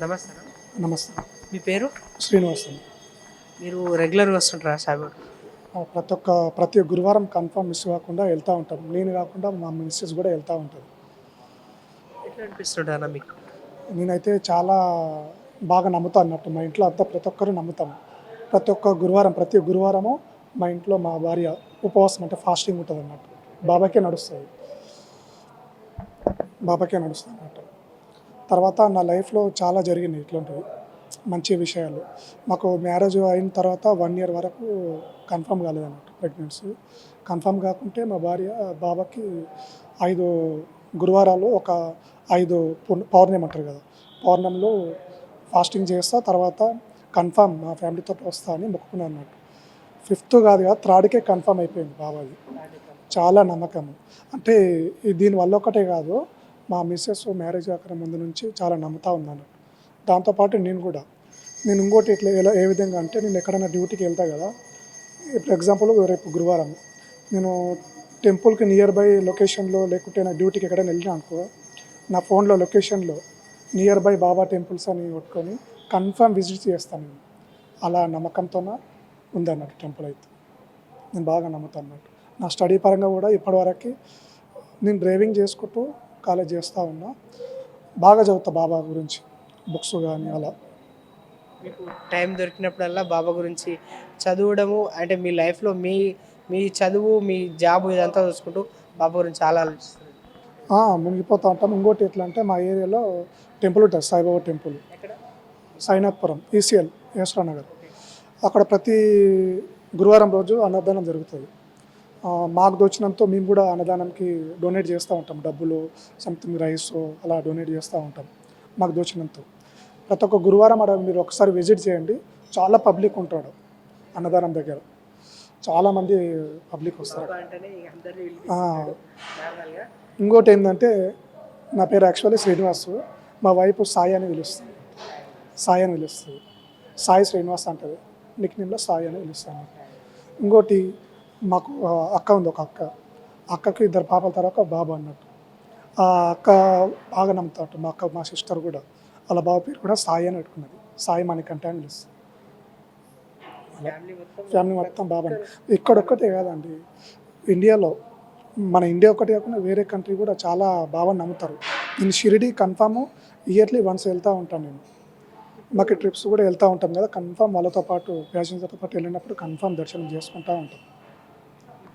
నమస్తే. నమస్తే. మీ పేరు? శ్రీనివాసన్ మీరు రెగ్యులర్గా వస్తుంటారా సాయిబాబా ప్రతి ఒక్క ప్రతి గురువారం కన్ఫర్మ్ మిస్ కాకుండా వెళ్తూ ఉంటాం. నేను కాకుండా మా మిస్సెస్ కూడా వెళ్తూ ఉంటుంది ఎట్లా అనిపిస్తుంటా మీకు? నేనైతే చాలా బాగా నమ్ముతాను అన్నట్టు మా ఇంట్లో అంతా ప్రతి ఒక్కరు నమ్ముతాము ప్రతి ఒక్క గురువారం ప్రతి గురువారము మా ఇంట్లో మా భార్య ఉపవాసం అంటే ఫాస్టింగ్ ఉంటుంది అన్నట్టు బాబాకే నడుస్తుంది. బాబాకే నడుస్తుంది. తర్వాత నా లైఫ్లో చాలా జరిగినాయి ఇట్లాంటివి. మంచి విషయాలు. మాకు మ్యారేజ్ అయిన తర్వాత వన్ ఇయర్ వరకు కన్ఫర్మ్ కాలేదన్నట్టు ప్రెగ్నెన్సీ. కన్ఫర్మ్ కాకుంటే మా భార్య బాబాకి ఐదు గురువారాలు ఒక ఐదు పౌర్ణమి అంటారు కదా. పౌర్ణమిలో ఫాస్టింగ్ చేస్తా తర్వాత కన్ఫర్మ్ మా ఫ్యామిలీతో వస్తా అని మొక్కుకున్నాను అన్నట్టు ఫిఫ్త్ కాదు కదా థర్డ్కే కన్ఫర్మ్ అయిపోయింది బాబాది. చాలా నమ్మకం అంటే దీనివల్ల ఒకటే కాదు మా మిస్సెస్ మ్యారేజ్ అక్కడ ముందు నుంచి చాలా నమ్ముతా ఉన్నాను. దాంతోపాటు నేను కూడా నేను ఇంకోటి ఇట్లా ఎలా ఏ విధంగా అంటే నేను ఎక్కడైనా డ్యూటీకి వెళ్తా కదా ఇప్పుడు ఎగ్జాంపుల్ రేపు గురువారం నేను టెంపుల్కి నియర్ బై లొకేషన్లో లేకుంటే నా డ్యూటీకి ఎక్కడైనా వెళ్ళినా అనుకో నా ఫోన్లో లొకేషన్లో నియర్ బై బాబా టెంపుల్స్ అని కొట్టుకొని కన్ఫర్మ్ విజిట్ చేస్తాను నేను. అలా నమ్మకంతోన ఉందన్నట్టు టెంపుల్ అయితే. నేను బాగా నమ్ముతాను అన్నట్టు. నా స్టడీ పరంగా కూడా ఇప్పటివరకు నేను డ్రైవింగ్ చేసుకుంటూ కాలేజ్ చేస్తూ ఉన్నా. బాగా చదువుతా బాబా గురించి బుక్స్ కానీ అలా. మీకు టైం దొరికినప్పుడల్లా బాబా గురించి చదవడము అంటే మీ లైఫ్లో మీ మీ చదువు మీ జాబ్ ఇదంతా చూసుకుంటూ బాబా గురించి చాలా ఆలోచిస్తుంది మునిగిపోతూ ఉంటాం. ఇంకోటి ఎట్లా అంటే మా ఏరియాలో టెంపుల్ ఉంటుంది సాయిబాబా టెంపుల్. ఎక్కడ? సాయినాథ్పురం ఈసీఎల్ నగర్ అక్కడ ప్రతి గురువారం రోజు అన్నదానం జరుగుతుంది. మాకు దోచినంత మేము కూడా అన్నదానంకి డొనేట్ చేస్తూ ఉంటాం. డబ్బులు సంథింగ్ రైస్ అలా డొనేట్ చేస్తూ ఉంటాం మాకు దోచినంత ప్రతి ఒక్క గురువారం అక్కడ మీరు ఒకసారి విజిట్ చేయండి. చాలా పబ్లిక్ ఉంటాడు అన్నదానం దగ్గర. చాలామంది పబ్లిక్ వస్తారు. ఇంకోటి ఏంటంటే నా పేరు యాక్చువల్లీ శ్రీనివాస్. మా వైఫ్ సాయి అని పిలుస్తుంది సాయి అని పిలుస్తుంది సాయి శ్రీనివాస్ అంటది. నిక్ నేమ్లో సాయి అని పిలుస్తాను ఇంకోటి మాకు అక్క ఉంది ఒక అక్క. అక్కకి ఇద్దరు పాపల తర్వాత బాబు అన్నట్టు. ఆ అక్క బాగా నమ్ముతాడు మా అక్క మా సిస్టర్ కూడా. వాళ్ళ బాబు పేరు కూడా సాయి అని పెట్టుకున్నది. సాయి మణికంఠ అని పిలుస్తుంది ఫ్యామిలీ మొత్తం ఫ్యామిలీ మొత్తం బాబా ఇక్కడొక్కటే కాదండి. ఇండియాలో మన ఇండియా ఒకటి కాకుండా వేరే కంట్రీ కూడా చాలా బాగా నమ్ముతారు. నేను షిరిడి కన్ఫామ్ ఇయర్లీ వన్స్ వెళ్తూ ఉంటాను నేను. మాకు ట్రిప్స్ కూడా వెళ్తూ ఉంటాం కదా కన్ఫామ్ వాళ్ళతో పాటు ప్యాసింజర్తో పాటు వెళ్ళినప్పుడు కన్ఫామ్ దర్శనం చేసుకుంటూ ఉంటాం.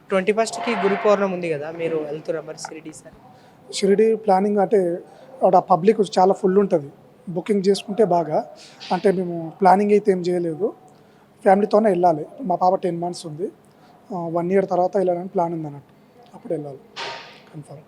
ట్వంటీ ఫస్ట్కి గురు పౌర్ణమి ఉంది కదా మీరు వెళ్తున్నారు మరి షిరిడి సార్? షిరిడి ప్లానింగ్ అంటే అక్కడ పబ్లిక్ చాలా ఫుల్ ఉంటుంది. బుకింగ్ చేసుకుంటే బాగా. అంటే మేము ప్లానింగ్ అయితే ఏం చేయలేదు. ఫ్యామిలీతోనే వెళ్ళాలి. మా పాప టెన్ మంత్స్ ఉంది. వన్ ఇయర్ తర్వాత వెళ్ళాలని ప్లాన్ ఉంది అన్నట్టు అప్పుడు వెళ్ళాలి. కన్ఫర్మ్.